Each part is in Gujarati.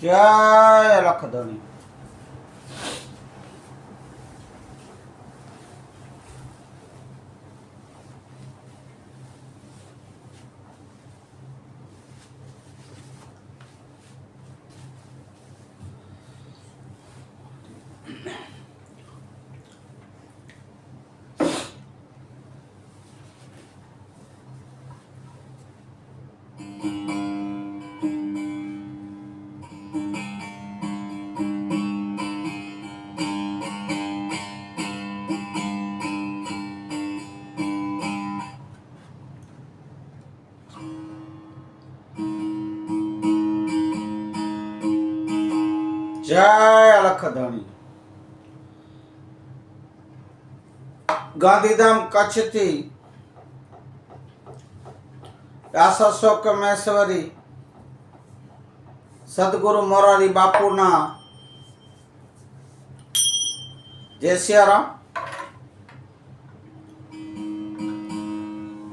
જય લખધણી જય અલખધણી ગાંધીધામ કચ્છથી દાસોક મહેશ્વરી, સદગુરુ મોરારી બાપુના જય સિયારામ.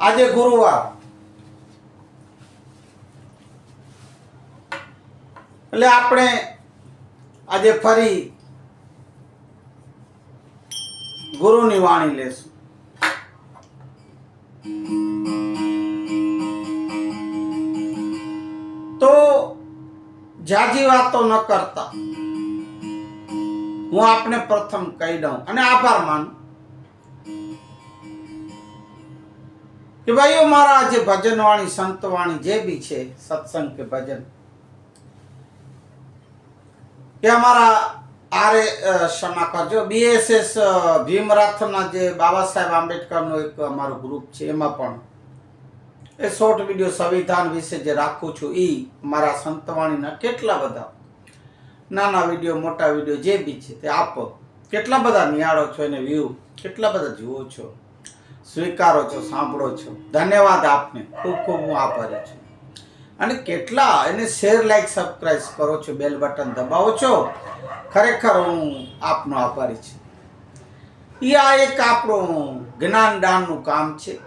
આજે ગુરુવાર. એટલે આપણે આજે ફરી ગુરુની વાણી લેશું. તો જાજી વાતો ન કરતા. હું આપને પ્રથમ કહી દઉં અને આભાર માનું. કે ભાઈઓ, મારા જે ભજન વાણી સંત વાણી જે બી છે, સત્સંગ કે ભજન કે અમારા આરે ક્ષમા કરજો. બીએસએસ ભીમરાથના જે બાબા સાહેબ આંબેડકરનો એક અમારું ગ્રુપ છે, એમાં પણ એ શોર્ટ વીડિયો સંવિધાન વિશે જે રાખું છું એ મારા સંતવાણીના કેટલા બધા નાના વીડિયો મોટા વીડિયો જે બી છે, તે આપો. કેટલા બધા નિહાળો છો એને વ્યૂ કેટલા બધા જુઓ છો? સ્વીકારો છો, સાંભળો છો. ધન્યવાદ આપને. ખૂબ ખૂબ હું આભારી છું. અને કેટલા એને શેર લાઈક સબસ્ક્રાઈબ કરો છો બેલ બટન દબાવો છો? ખરેખર હું આપનો આભારી છું. એ આ એક આપણું જ્ઞાનદાનનું કામ છે.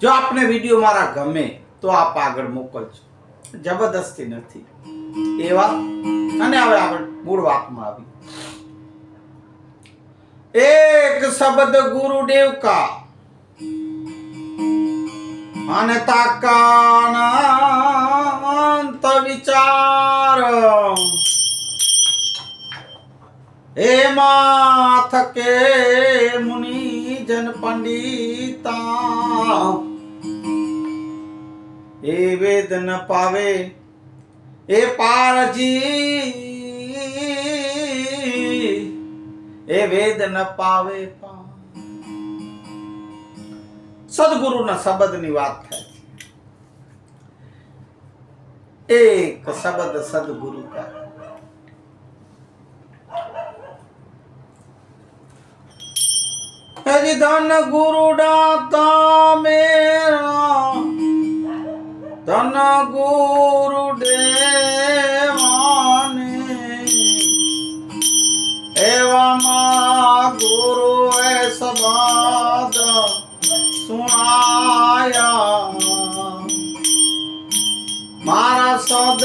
જો આપને વીડિયો મારા ગમે, તો આપ આગળ મોકલજો. જબરદસ્તી નથી. એવા. અને હવે આગળ મૂળ વાતમાં આવી એક શબ્દ ગુરુદેવ કા અને તાકાનંત વિચાર. હે માથ કે મુનિ જન પંડિતા. એ વેદ ન પાવે, એ પારજી. એ વેદ ન પાવે પા સદગુરુના શબ્દની વાત થાય એક શબ્દ સદગુરુ કા ધન ગુરુ દાતા મેરા. ધન ગુરુ દેવાને. એવામાં ગુરુ એ સબાદ સુણાયા મારા સદ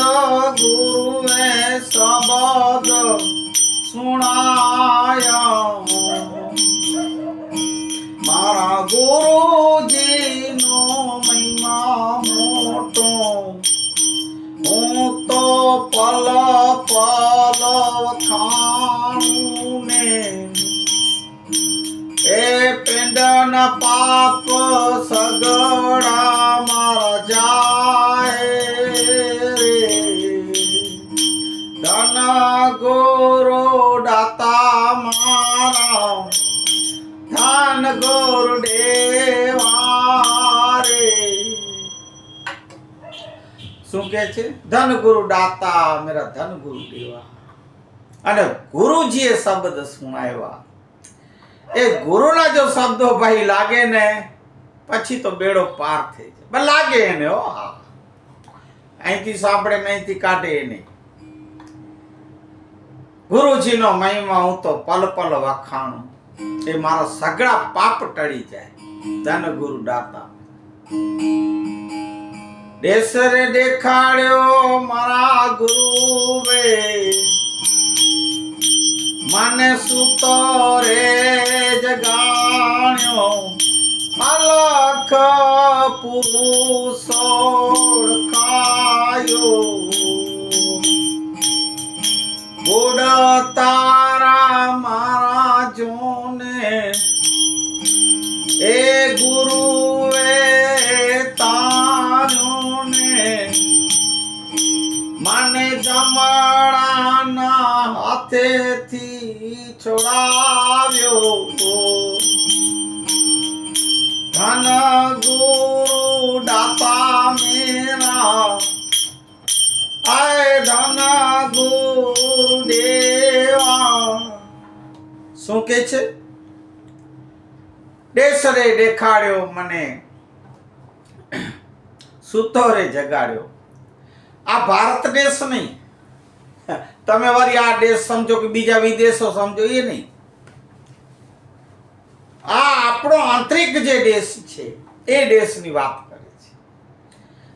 ગુરુએ શબ્દ સુણાયા. પાપ સગડા મારા જાય ધન ગોરો દાતા મારા ધન ગુરુ દેવારે શું કે છે? ધન ગુરુ દાતા, મેરા ધન ગુરુ દેવા. અને ગુરુજીએ શબ્દ સુણાવ્યા. એ ગુરુના જો શબ્દો ભાઈ લાગે ને, પછી તો બેડો પાર થઈ જાય. લાગે એને ઓ હા. અહીંથી સાંભળે ને અહીંથી કાઢે નહીં ગુરુજીનો મહિમા હું તો પલ પલ વખાણું. એ મારા સગળા પાપ ટળી જાય. ધન ગુરુ દાતા. દેસરે દેખાડ્યો મારા ગુરુવે. મને સુતો રે જગાણ્યો અલખ પુરુષો ઓળખાયો શું કે છે? દેશરે દેખાડ્યો મને. સુતો જગાડ્યો. આ ભારત દેશ નહીં. તમે વળી આ દેશ સમજો કે બીજા વિદેશો સમજો, એ નહીં. આ આપણો આંતરિક જે દેશ છે, એ દેશની વાત કરે છે.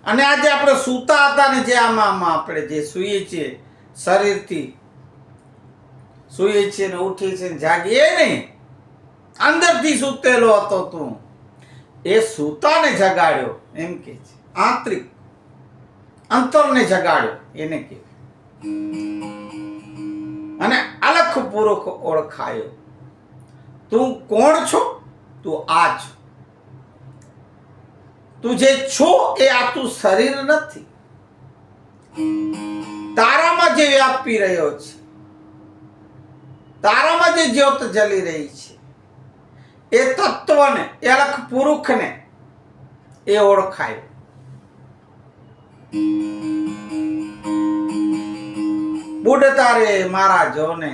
અને આજે આપણે સૂતા હતા ને જે આમાં આપણે જે સૂઈએ છીએ, શરીરથી સૂઈએ છીએ ને ઉઠીએ છીએ ને જાગીએ નહીં. અંદરથી સૂતેલો હતો તું. એ સૂતાને જગાડ્યો, એમ કે છે. આંતરિક અંતરને જગાડ્યો, એને કે. અને અલખ પૂર્વક ઓળખાયો. તું કોણ છો? તું આ છો. તું જે છો એ આ તું શરીર નથી. તારામાં જે વ્યાપી રહ્યો છે તારામાં જે જ્યોત જલી રહી છે, એ તત્વને, એ પુરુખને એ ઓળખાય. બુડતા તારે મારા જોને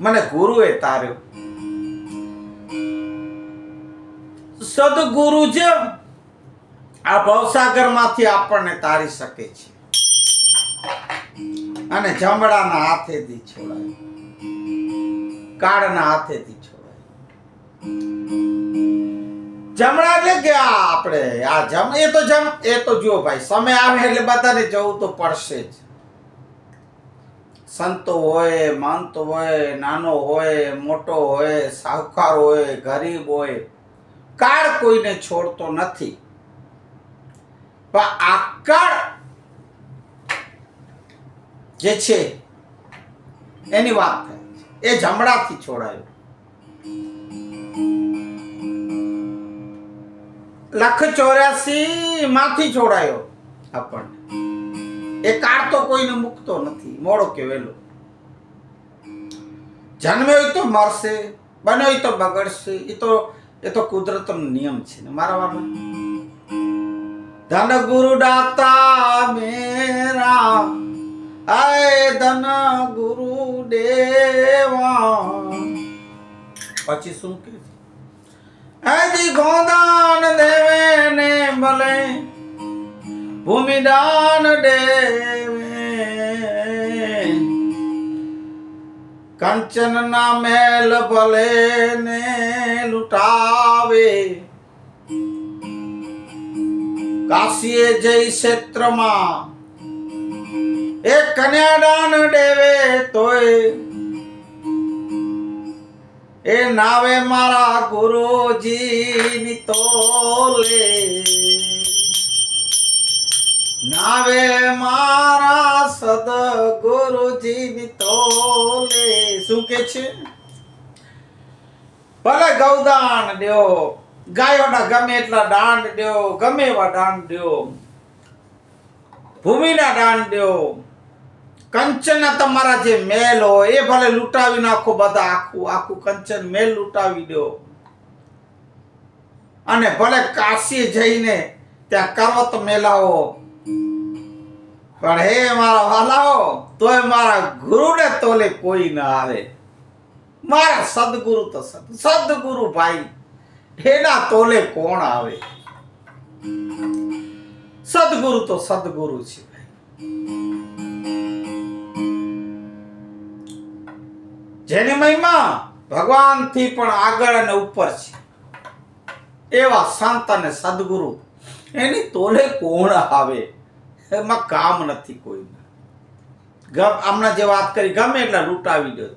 મને ગુરુએ તાર્યો. સદગુરુ જ આ ભવસાગરમાંથી આપણને તારી શકે છે. અને જમડાના હાથેથી છોડાય. કાળના હાથેથી છોડાય. જમણા એટલે કે આ આપણે, આ જમ, એ તો જમ, એ તો જુઓ ભાઈ, સમય આવે એટલે બધાને જવું તો પડશે જ. સંતો હોય મંત હોય, નાનો હોય, મોટો હોય, સાહુકાર હોય, ગરીબ હોય, કાળ કોઈને છોડતો નથી. પણ આ કાળ જે છે, એની વાત એ જમડાથી છોડાયો. લખ ચોર્યાસી માંથી છોડાયો આપણને. એ કાળ તો કોઈને મૂકતો નથી. મોડો કે જન્મ્યો હોય તો મરશે બન્યો હોય તો બગડશે. એ તો એ તો કુદરતનો નિયમ છે ને. મારા બાબા ધન ગુરુ દાતા મેરા આય ધન ગુરુ દેવા પછી શું કે? હજી ગોદાન દેવે ને ભલે ભૂમિદાન દેવે. કંચન ના મેલ ભલે ને લૂટાવે. કાશીએ જઈ ક્ષેત્રમાં એ કન્યાદાન દેવે તોય. એ નાવે મારા ગુરુજીની તોલે. નાવે મારા સદ સદગુરુજીની તોલે. શું કે છે? ભલે ગૌદાન દો ગાયોના ગમે એટલા દાન દ્યો, ગમે એવા દાન દો ભૂમિના દાન દ્યો. કંચન તમારા જે મેલ હોય, એ ભલે લૂંટાવી નાખો બધા આખું આખું કંચન મેલ લૂંટાવી દો. અને ભલે કાશી જઈને ત્યાં કરવત મેલાવો. પણ હે મારા વાલાઓ, તોય મારા ગુરુને તોલે કોઈ ના આવે. મારા સદગુરુ તો સદ, સદગુરુ ભાઈ, એના તોલે કોણ આવે? સદગુરુ તો સદગુરુ છે જેની મહિમા ભગવાનથી પણ આગળ અને ઉપર છે. એવા સંત અને સદગુરુ, એની તોલે કોણ આવે? એમાં કામ નથી કોઈ. ગમ, હમણાં જે વાત કરી, ગમે એટલા લૂંટાવી દો.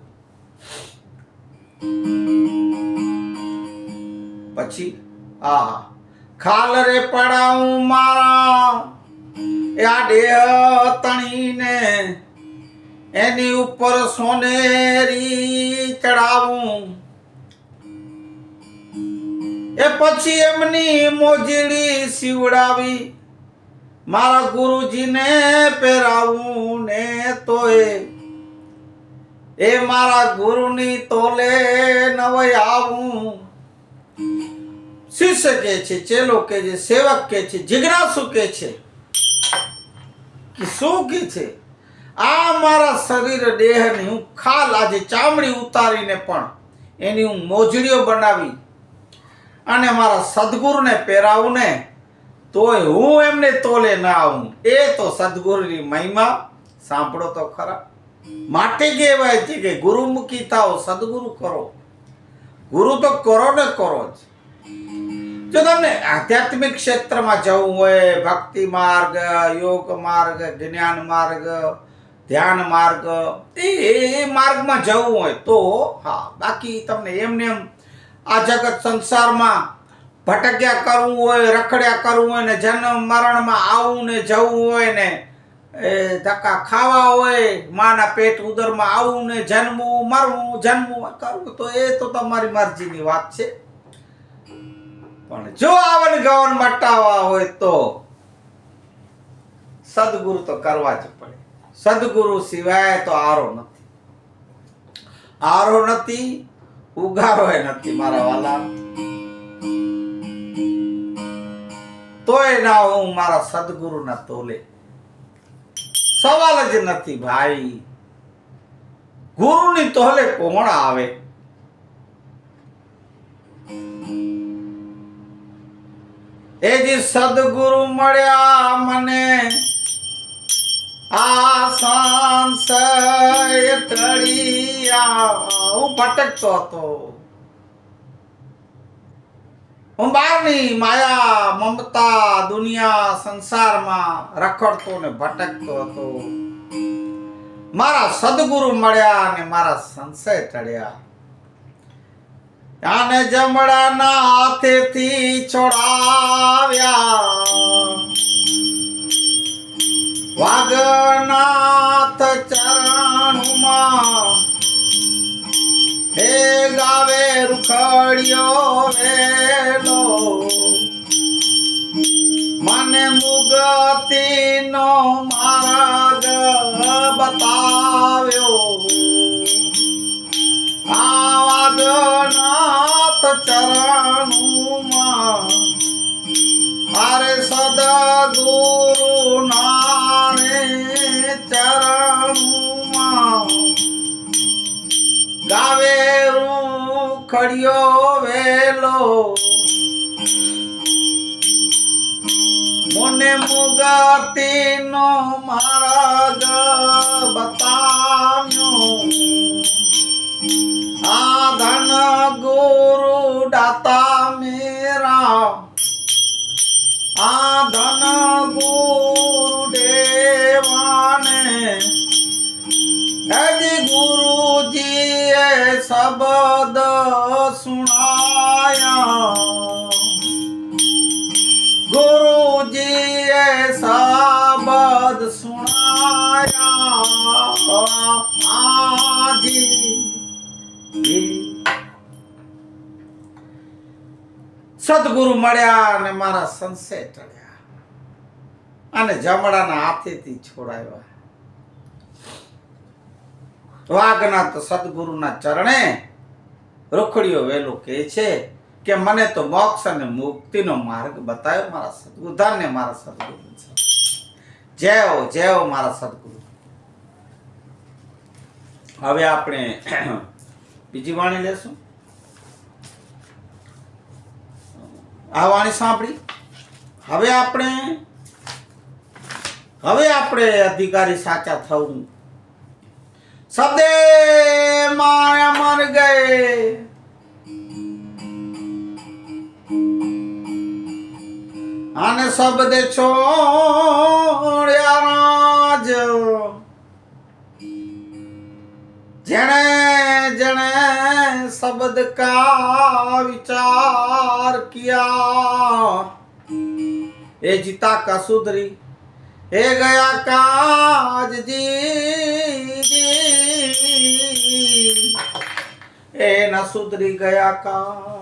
પછી, આહા, ખાલ રે પડાવું મારા આ દેહ તણીને એની ઉપર સોનેરી ચડાવું. એ પછી એમની મોજડી સીવડાવી, મારા ગુરુજીને પહેરાવું ને તોય. એ મારા ગુરુની તોલે નવય આવું. શિષ્ય કે છે, ચેલો કે છે, સેવક કે છે, જિજ્ઞાસુ કે છે, કે શું કે છે? આ મારા શરીર દેહની હું ખાલ આજે ચામડી ઉતારીને પણ એની હું મોજડીઓ બનાવી અને મારા સદગુરુને પહેરાવું ને તોય હું એમને તોલે ના આવું. એ તો સદગુરુની મહિમા. સાંભળો તો ખરા. માટે કહેવાય છે કે ગુરુમુખી થાઓ, સદગુરુ કરો. ગુરુ તો કરો ને કરો જ. જો તમને આધ્યાત્મિક ક્ષેત્રમાં જવું હોય, ભક્તિ માર્ગ, યોગ માર્ગ, જ્ઞાન માર્ગ ધ્યાન માર્ગ, એ એ માર્ગમાં જવું હોય તો, હા, બાકી તમને એમને એમ આ જગત સંસારમાં ભટક્યા કરવું હોય, રખડ્યા કરવું હોય ને જન્મ મરણમાં આવવું ને જવું હોય ને, એ ધક્કા ખાવા હોય, માના પેટ ઉદરમાં આવવું ને જન્મવું, મરવું, જન્મવું કરવું તો એ તો તમારી મરજીની વાત છે. પણ જો આવન ગવન મટાવવા હોય તો, સદગુરુ તો કરવા જ પડે. સદગુરુ સિવાય તો આરો નથી. આરો નથી ઉગારો નથી મારા વાલા. તોય ના હું મારા સદગુરુના તોલે. સવાલ જ નથી ભાઈ. ગુરુની તોલે કોણ આવે? એ જે સદગુરુ મળ્યા મને. આ સંશય ભટકતો હતો. હું બહારની માયા મમતા દુનિયા સંસારમાં રખડતો ને ભટકતો હતો. મારા સદગુરુ મળ્યા અને મારા સંશય ટળ્યા આને જમડાના હાથેથી છોડાવ્યા. વાગનાથ ચરણમાં હે ગાવે રૂખડ્યો વેલો. મને મુગતીનો રૂખડિયો વેલો. મને મુગતીનો માર્ગ બતાવ્યો. આ ધન ગુરુ દાતા મેરા. આ ધન ગુરુ શબ્દ સુણાયા. ગુરુજીએ શબ્દ સુણાયા. આજી. સદગુરુ મળ્યા અને મારા સંશય ટળ્યા અને જમડાના હાથેથી છોડાવ્યા. વાઘનાથ સદગુરુના ચરણે રૂખડીઓ વેલું કહે છે કે મને તો મોક્ષ અને મુક્તિનો માર્ગ બતાવ્યો. મારા સદગુરુ, ધન્ય મારા સદગુરુ જય જય મારા સદગુરુ. હવે આપણે બીજી વાણી લેશું. આ વાણી સાંભળી. હવે આપણે હવે આપણે અધિકારી સાચા થવું સદે માયા મર ગયે આને શબ્દ છોડ્યા રાજ જેણે જેણે શબ્દ કા વિચાર કિયા એ જીતા કા સુધરી એ ગયા કાજ જી એ ના સુધરી ગયા કા